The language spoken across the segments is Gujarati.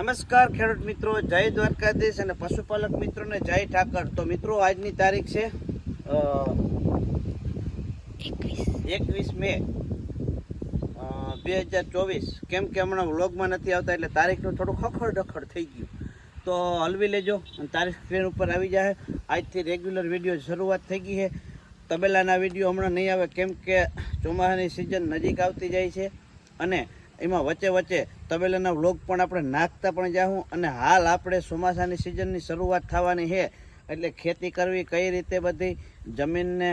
નમસ્કાર ખેડૂત મિત્રો જય દ્વારકાધીશ અને પશુપાલક મિત્રોને જય ઠાકર. તો મિત્રો આજની તારીખ છે એકવીસ. મે બે હજાર ચોવીસ. કેમ કે હમણાં વ્લોગમાં નથી આવતા એટલે તારીખનું થોડું ખખડ ડખડ થઈ ગયું. તો હલવી લેજો અને તારીખ સ્ક્રીન ઉપર આવી જાય આજથી રેગ્યુલર વીડિયો શરૂઆત થઈ ગઈ છે. તબેલાના વીડિયો હમણાં નહીં આવે કેમ કે ચોમાસાની સિઝન નજીક આવતી જાય છે. અને એમાં વચ્ચે વચ્ચે તબેલાના વ્લોગ પણ આપણે નાખતા પણ જાઉં અને હાલ આપણે ચોમાસાની સિઝનની શરૂઆત થવાની છે. એટલે ખેતી કરવી કઈ રીતે બધી, જમીનને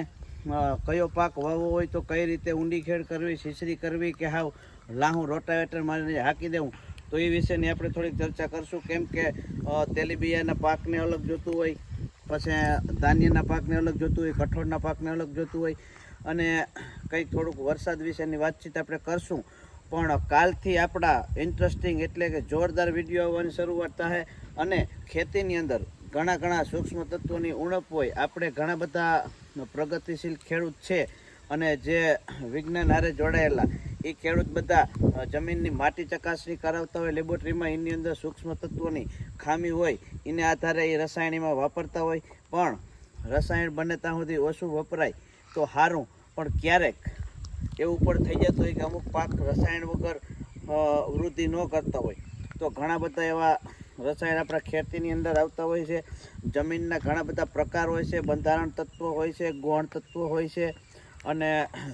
કયો પાક વાવવો હોય તો કઈ રીતે ઊંડી ખેડ કરવી છીછરી કરવી કે હાવ લાહું રોટાવેટર મારીને હાકી દેવું, તો એ વિશેની આપણે થોડીક ચર્ચા કરશું. કેમ કે તેલીબિયાના પાકને અલગ જોતું હોય, પછી ધાન્યના પાકને અલગ જોતું હોય, કઠોળના પાકને અલગ જોતું હોય, અને કંઈક થોડુંક વરસાદ વિશેની વાતચીત આપણે કરશું. પણ કાલથી આપણા ઇન્ટરેસ્ટિંગ એટલે કે જોરદાર વીડિયો આવવાની શરૂઆત થાય અને ખેતીની અંદર ઘણા ઘણા સૂક્ષ્મ તત્વોની ઉણપ હોય. આપણે ઘણા બધા પ્રગતિશીલ ખેડૂત છે અને જે વિજ્ઞાન હારે જોડાયેલા, એ ખેડૂત બધા જમીનની માટી ચકાસણી કરાવતા હોય લેબોરેટરીમાં એની અંદર સૂક્ષ્મ તત્વોની ખામી હોય, એને આધારે એ રસાયણીમાં વાપરતા હોય. પણ રસાયણ બને ત્યાં સુધી ઓછું વપરાય તો સારું પણ ક્યારેક એવું પણ થઈ જતું હોય કે અમુક પાક રસાયણ વગર વૃદ્ધિ ન કરતા હોય. તો ઘણા બધા એવા રસાયણ આપણા ખેતીની અંદર આવતા હોય છે. જમીનના ઘણા બધા પ્રકાર હોય છે. બંધારણ તત્વો હોય છે, ગૌણ તત્વો હોય છે. અને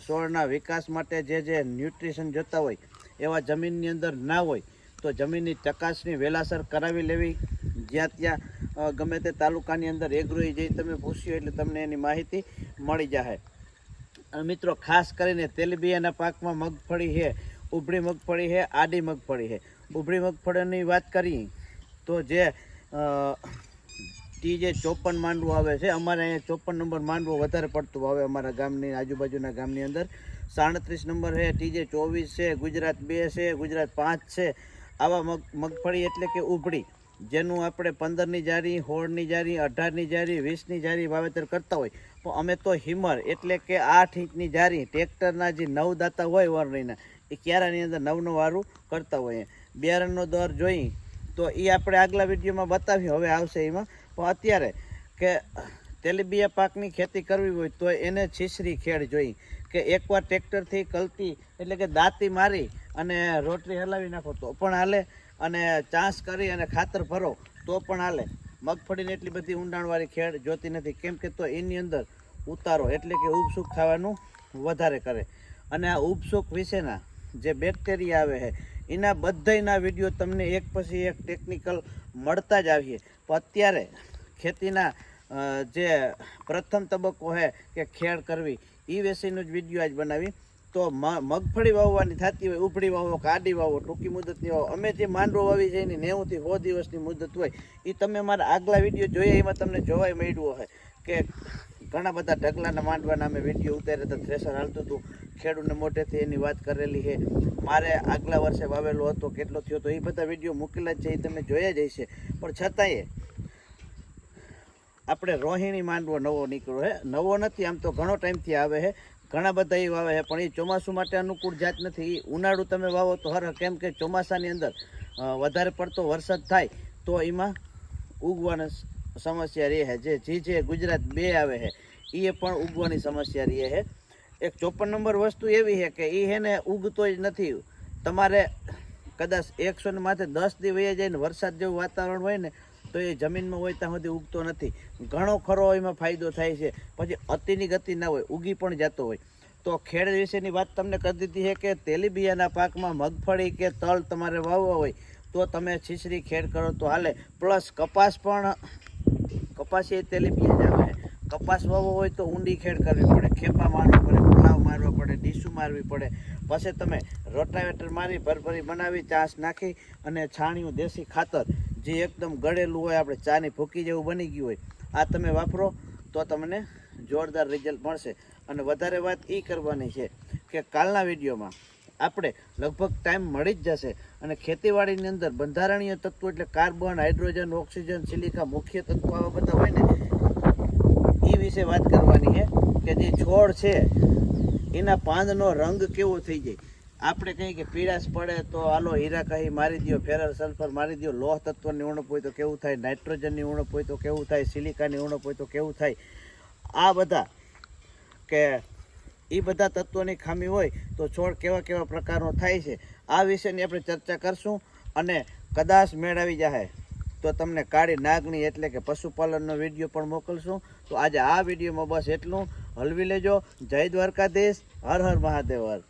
છોડના વિકાસ માટે જે જે ન્યુટ્રિશન જોતા હોય, એવા જમીનની અંદર ના હોય, તો જમીનની ચકાસણી વહેલાસર કરાવી લેવી. જ્યાં ત્યાં ગમે તે તાલુકાની અંદર એગ્રોઈ જઈ તમે પૂછ્યું એટલે તમને એની માહિતી મળી જાય મિત્રો, ખાસ કરીને તેલબિયાના પાકમાં મગફળી છે ઉભળી મગફળી છે, આડી મગફળી છે. ઉભળી મગફળીની વાત કરી, તો જે ટી જે ચોપન માંડવો આવે છે, અમારે અહીંયા ચોપન નંબર માંડવો વધારે પડતું આવે અમારા ગામની આજુબાજુના ગામની અંદર. સાડત્રીસ નંબર છે, ટી જે ચોવીસ છે, ગુજરાત બે છે, ગુજરાત પાંચ છે. આવા મગ, મગફળી એટલે કે ઉભળી જેનું આપણે પંદરની જારી, સોળની જારી, અઢારની જારી, વીસની જારી વાવેતર કરતા હોય પણ અમે તો હિમર એટલે કે આઠ ઇંચની જારી, ટ્રેક્ટરના જે નવ દાતા હોય વરણીના, એ ક્યારાની અંદર નવનું વારું કરતા હોઈએ બિયારણનો દર જોઈ, તો એ આપણે આગલા વિડીયોમાં બતાવ્યું હવે આવશે એમાં. પણ અત્યારે કે તેલીબિયા પાકની ખેતી કરવી હોય તો એને છીસરી ખેડ જોઈ કે એકવાર ટ્રેક્ટરથી કલતી એટલે કે દાંતી મારી અને રોટરી હલાવી નાખો તો પણ હાલે અને ચાંસ કરી અને ખાતર ભરો તો પણ હાલે. મગફળીને એટલી બધી ઊંડાણવાળી ખેડ જોતી નથી. કેમ કે તો એની અંદર ઉતારો એટલે કે ઉપસુક થવાનું વધારે કરે. અને આ ઉપસુક વિશેના જે બેક્ટેરિયા આવે છે, એના બધાયના વીડિયો તમને એક પછી એક ટેકનિકલ મળતા જ આવીએ. પણ અત્યારે ખેતીના જે પ્રથમ તબક્કો છે કે ખેડ કરવી એ વિશેનો જ વીડિયો આજ બનાવી. તો મગફળી વાવવાની થતી હોય ઉભળી વાવો, કાઢી વાવો, ટૂંકી મુદતની વાવો. અમે જે માંડવો વાવી છે એની નેવુંથી સો દિવસની મુદત હોય. એ તમે મારા આગલા વીડિયો જોઈએ એમાં તમને જોવાય મળ્યું હોય કે ઘણા બધા ઢગલાના માંડવાના અમે વીડિયો ઉતાર્યા હતા. થ્રેસર હાલતું હતું. ખેડૂતને મોઢેથી એની વાત કરેલી છે. મારે આગલા વર્ષે વાવેલો હતો, કેટલો થયો તો એ બધા વીડિયો મૂકેલા જ છે એ તમે જોયા જ હશે. પણ છતાંય આપણે રોહિણી માંડવો નવો નીકળ્યો હે. નવો નથી, આમ તો ઘણો ટાઈમથી આવે છે ઘણા બધા એ વાવે છે પણ એ ચોમાસું માટે અનુકૂળ જાત નથી. એ ઉનાળું તમે વાવો તો હર કેમ કે ચોમાસાની અંદર વધારે પડતો વરસાદ થાય તો એમાં ઉગવાના સમસ્યા રહે છે જે, જી, જે ગુજરાત બે આવે છે એ પણ ઉગવાની સમસ્યા રહે છે એક ચોપન નંબર વસ્તુ એવી છે કે એ હે ને ઉગતો જ નથી. તમારે કદાચ એકસો ને માથે દસ દી વહી જાય ને વરસાદ જેવું વાતાવરણ હોય ને તો એ જમીનમાં હોય ત્યાં સુધી ઉગતો નથી. ઘણો ખરો એમાં ફાયદો થાય છે. પછી અતિની ગતિ ના હોય, ઉગી પણ જતો હોય. તો ખેડ વિશેની વાત તમને કરી દીધી છે કે તેલીબિયાના પાકમાં મગફળી કે તલ તમારે વાવવા હોય, તો તમે છીછરી ખેડ કરો તો હાલે. પ્લસ કપાસ પણ, કપાસ એ તેલીબિયા આવે. કપાસ વાવવો હોય તો ઊંડી ખેડ કરવી પડે, ખેપા મારવા પડે, પુલાવ મારવા પડે, ડીસું મારવી પડે. પછી તમે રોટાવેટર મારી ભરભરી બનાવી, ચાસ નાખી અને છાણિયું દેશી ખાતર જે એકદમ ગળેલું હોય, આપણે ચાની ભૂકી જેવું બની ગયું હોય, આ તમે વાપરો તો તમને જોરદાર રિઝલ્ટ મળશે. અને વધારે વાત એ કરવાની છે કે કાલના વિડીયોમાં આપણે લગભગ ટાઈમ મળી જ જશે. અને ખેતીવાડીની અંદર બંધારણીય તત્વો એટલે કાર્બન, હાઇડ્રોજન, ઓક્સિજન, સિલિકા મુખ્ય તત્વો આવા બધા હોય ને એ વિશે વાત કરવાની છે કે જે છોડ છે, એના પાંદનો રંગ કેવો થઈ જાય? આપણે કહીએ કે પીડાશ પડે તો હાલો, હીરા કહી મારી દો ફેરર સલ્ફર મારી દો લોહ તત્વની ઉણપ હોય તો કેવું થાય? નાઇટ્રોજનની ઉણપ હોય તો કેવું થાય? સિલિકાની ઉણપ હોય તો કેવું થાય? આ બધા કે એ બધા તત્વોની ખામી હોય તો છોડ કેવા કેવા પ્રકારનો થાય છે? આ વિશેની આપણે ચર્ચા કરશું અને કદાચ મેળવી જાય તો તમને કાળી નાગણી એટલે કે પશુપાલનનો વીડિયો પણ મોકલશું. તો આજે આ વિડીયોમાં બસ એટલું. હલવી લેજો. જય દ્વારકાધીશ. હર હર મહાદેવ હર